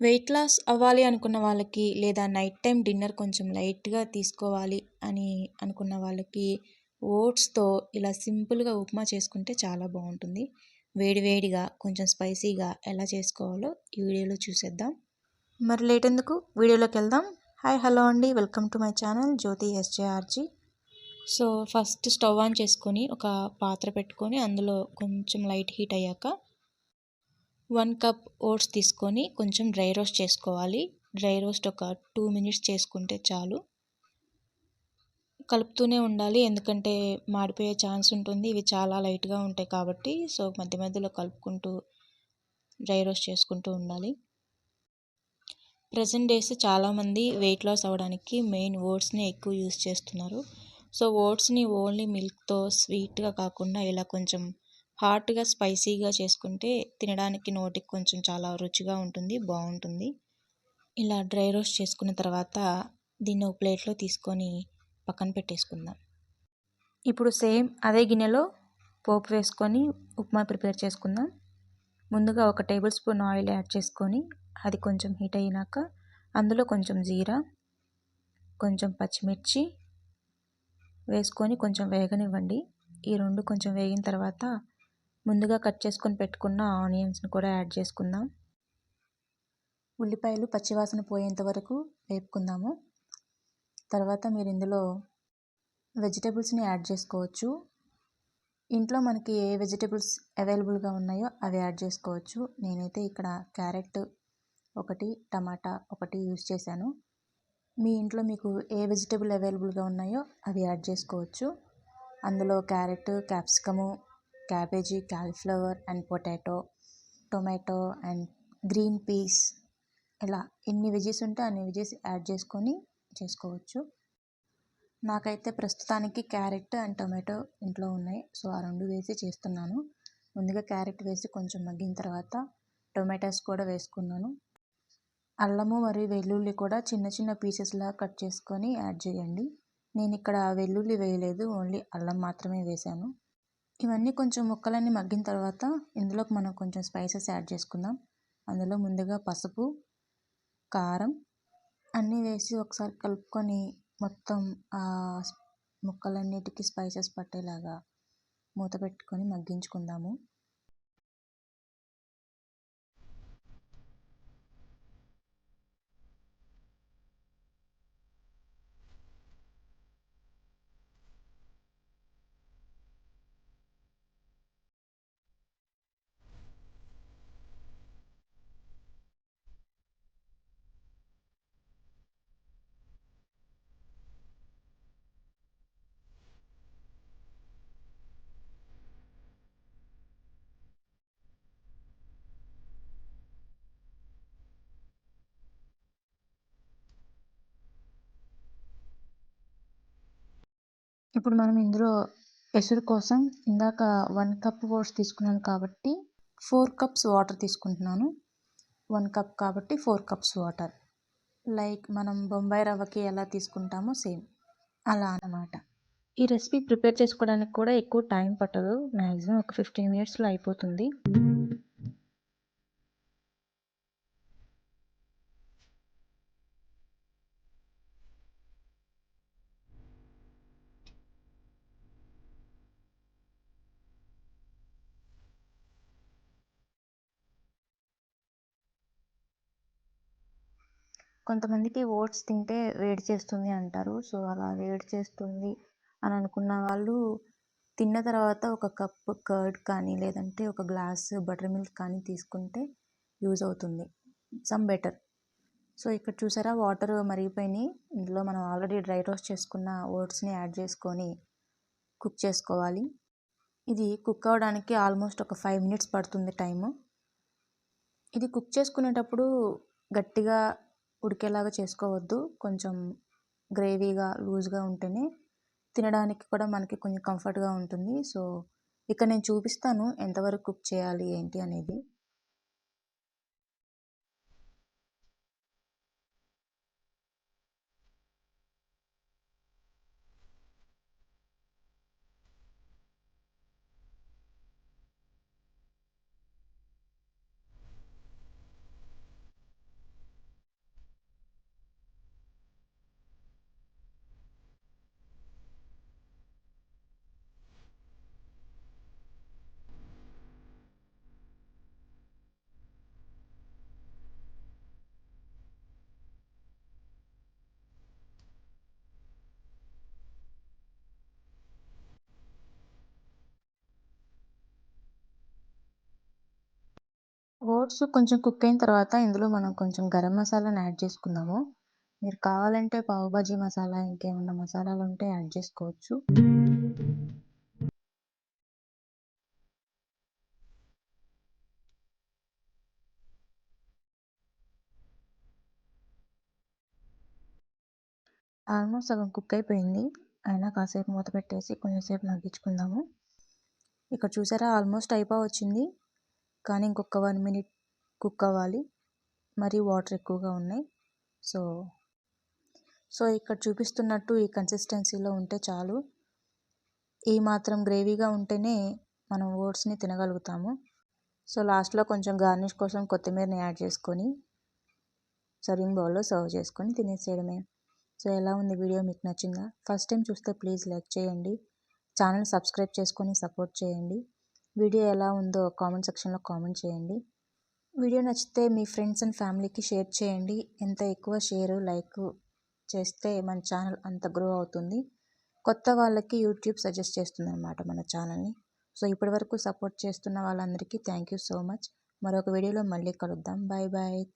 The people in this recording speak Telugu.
వెయిట్ లాస్ అవ్వాలి అనుకున్న వాళ్ళకి లేదా నైట్ టైం డిన్నర్ కొంచెం లైట్గా తీసుకోవాలి అని అనుకున్న వాళ్ళకి ఓట్స్తో ఇలా సింపుల్గా ఉప్మా చేసుకుంటే చాలా బాగుంటుంది. వేడివేడిగా కొంచెం స్పైసీగా ఎలా చేసుకోవాలో ఈ వీడియోలో చూసేద్దాం. మరి లేట్ ఎందుకు? వీడియోలోకి వెళ్దాం. హాయ్ హలో అండి. Welcome to my channel Jyothi SJRG. So first stove on చేసుకొని ఒక పాత్ర పెట్టుకొని అందులో కొంచెం లైట్ హీట్ అయ్యాక వన్ కప్ ఓట్స్ తీసుకొని కొంచెం డ్రై రోస్ట్ చేసుకోవాలి. డ్రై రోస్ట్ ఒక టూ మినిట్స్ చేసుకుంటే చాలు. కలుపుతూనే ఉండాలి ఎందుకంటే మాడిపోయే ఛాన్స్ ఉంటుంది. ఇవి చాలా లైట్గా ఉంటాయి కాబట్టి సో మధ్య మధ్యలో కలుపుకుంటూ డ్రై రోస్ట్ చేసుకుంటూ ఉండాలి. ప్రజెంట్ డేస్ చాలామంది వెయిట్ లాస్ అవ్వడానికి మెయిన్ ఓట్స్ని ఎక్కువ యూస్ చేస్తున్నారు. సో ఓట్స్ని ఓన్లీ మిల్క్తో స్వీట్గా కాకుండా ఇలా కొంచెం హాట్గా స్పైసీగా చేసుకుంటే తినడానికి నోటికి కొంచెం చాలా రుచిగా ఉంటుంది బాగుంటుంది. ఇలా డ్రై రోస్ట్ చేసుకున్న తర్వాత దీన్ని ఒక ప్లేట్లో తీసుకొని పక్కన పెట్టేసుకుందాం. ఇప్పుడు సేమ్ అదే గిన్నెలో పోపు వేసుకొని ఉప్మా ప్రిపేర్ చేసుకుందాం. ముందుగా ఒక టేబుల్ స్పూన్ ఆయిల్ యాడ్ చేసుకొని అది కొంచెం హీట్ అయినాక అందులో కొంచెం జీరా కొంచెం పచ్చిమిర్చి వేసుకొని కొంచెం వేగనివ్వండి. ఈ రెండు కొంచెం వేగిన తర్వాత ముందుగా కట్ చేసుకొని పెట్టుకున్న ఆనియన్స్ని కూడా యాడ్ చేసుకుందాం. ఉల్లిపాయలు పచ్చివాసన పోయేంత వరకు వేపుకుందాము. తర్వాత మీరు ఇందులో వెజిటేబుల్స్ని యాడ్ చేసుకోవచ్చు. ఇంట్లో మనకి ఏ వెజిటేబుల్స్ అవైలబుల్గా ఉన్నాయో అవి యాడ్ చేసుకోవచ్చు. నేనైతే ఇక్కడ క్యారెట్ ఒకటి టమాటా ఒకటి యూజ్ చేశాను. మీ ఇంట్లో మీకు ఏ వెజిటేబుల్ అవైలబుల్గా ఉన్నాయో అవి యాడ్ చేసుకోవచ్చు. అందులో carrot capsicum cabbage cauliflower and potato tomato and green peas ఇలా ఎన్ని వెజెస్ ఉంటే అన్ని వెజెస్ యాడ్ చేసుకొని చేసుకోవచ్చు. నాకైతే ప్రస్తుతానికి క్యారెట్ అండ్ టొమాటో ఇంట్లో ఉన్నాయి. సో ఆ రెండు వేసి చేస్తున్నాను. ముందుగా క్యారెట్ వేసి కొంచెం మగ్గిన తర్వాత టొమాటోస్ కూడా వేసుకున్నాను. అల్లము మరియు వెల్లుల్లి కూడా చిన్న చిన్న పీసెస్లా కట్ చేసుకొని యాడ్ చేయండి. నేను ఇక్కడ వెల్లుల్లి వేయలేదు ఓన్లీ అల్లం మాత్రమే వేశాను. ఇవన్నీ కొంచెం ముక్కలన్నీ మగ్గిన తర్వాత ఇందులోకి మనం కొంచెం స్పైసెస్ యాడ్ చేసుకుందాం. అందులో ముందుగా పసుపు కారం అన్నీ వేసి ఒకసారి కలుపుకొని మొత్తం ముక్కలన్నిటికీ స్పైసెస్ పట్టేలాగా మూత పెట్టుకొని మగ్గించుకుందాము. ఇప్పుడు మనం ఇందులో ఎసురు కోసం ఇందాక వన్ కప్ ఓట్స్ తీసుకున్నాను కాబట్టి ఫోర్ కప్స్ వాటర్ తీసుకుంటున్నాను. వన్ కప్ కాబట్టి ఫోర్ కప్స్ వాటర్ లైక్ మనం బొంబాయి రవ్వకి ఎలా తీసుకుంటామో సేమ్ అలా అన్నమాట. ఈ రెసిపీ ప్రిపేర్ చేసుకోవడానికి కూడా ఎక్కువ టైం పట్టదు. మ్యాక్సిమం ఒక ఫిఫ్టీన్ మినిట్స్లో అయిపోతుంది. కొంతమందికి ఓట్స్ తింటే వేడి చేస్తుంది అంటారు. సో అలా వేడి చేస్తుంది అని అనుకున్న వాళ్ళు తిన్న తర్వాత ఒక కప్ కర్డ్ కానీ లేదంటే ఒక గ్లాస్ బటర్ మిల్క్ కానీ తీసుకుంటే యూజ్ అవుతుంది. Some better. సో ఇక్కడ చూసారా వాటర్ మరిగిపోయినాయి. ఇందులో మనం ఆల్రెడీ డ్రై రోస్ట్ చేసుకున్న ఓట్స్ని యాడ్ చేసుకొని కుక్ చేసుకోవాలి. ఇది కుక్ అవ్వడానికి ఆల్మోస్ట్ ఒక ఫైవ్ మినిట్స్ పడుతుంది టైము. ఇది కుక్ చేసుకునేటప్పుడు గట్టిగా ఉడికేలాగా చేసుకోవద్దు. కొంచెం గ్రేవీగా లూజ్గా ఉంటేనే తినడానికి కూడా మనకి కొంచెం కంఫర్ట్గా ఉంటుంది. సో ఇక్కడ నేను చూపిస్తాను ఎంతవరకు కుక్ చేయాలి ఏంటి అనేది. ఓట్స్ కొంచెం కుక్ అయిన తర్వాత ఇందులో మనం కొంచెం గరం మసాలాని యాడ్ చేసుకుందాము. మీరు కావాలంటే పావుభాజీ మసాలా ఇంకేమన్నా మసాలాలు ఉంటే యాడ్ చేసుకోవచ్చు. ఆల్మోస్ట్ సగం కుక్ అయిపోయింది. అయినా కాసేపు మూత పెట్టేసి కొంచెంసేపు మగ్గించుకుందాము. ఇక్కడ చూసారా ఆల్మోస్ట్ అయిపోవచ్చింది. కానీ ఇంకొక వన్ మినిట్ కుక్ అవ్వాలి. మరి వాటర్ ఎక్కువగా ఉన్నాయి. సో సో ఇక్కడ చూపిస్తున్నట్టు ఈ కన్సిస్టెన్సీలో ఉంటే చాలు. ఈ మాత్రం గ్రేవీగా ఉంటేనే మనం ఓట్స్ని తినగలుగుతాము. సో లాస్ట్లో కొంచెం గార్నిష్ కోసం కొత్తిమీరని యాడ్ చేసుకొని సర్వింగ్ బౌల్లో సర్వ్ చేసుకొని తినేసేయడమే. సో ఎలా ఉంది వీడియో మీకు నచ్చిందా? ఫస్ట్ టైం చూస్తే ప్లీజ్ లైక్ చేయండి. ఛానల్ సబ్స్క్రైబ్ చేసుకొని సపోర్ట్ చేయండి. వీడియో ఎలా ఉందో కామెంట్ సెక్షన్లో కామెంట్ చేయండి. వీడియో నచ్చితే మీ ఫ్రెండ్స్ అండ్ ఫ్యామిలీకి షేర్ చేయండి. ఎంత ఎక్కువ షేర్ లైక్ చేస్తే మన ఛానల్ అంత గ్రో అవుతుంది. కొత్త వాళ్ళకి యూట్యూబ్ సజెస్ట్ చేస్తుంది అనమాట మన ఛానల్ని. సో ఇప్పటివరకు సపోర్ట్ చేస్తున్న వాళ్ళందరికీ థ్యాంక్ యూ సో మచ్. మరొక వీడియోలో మళ్ళీ కలుద్దాం. Bye bye.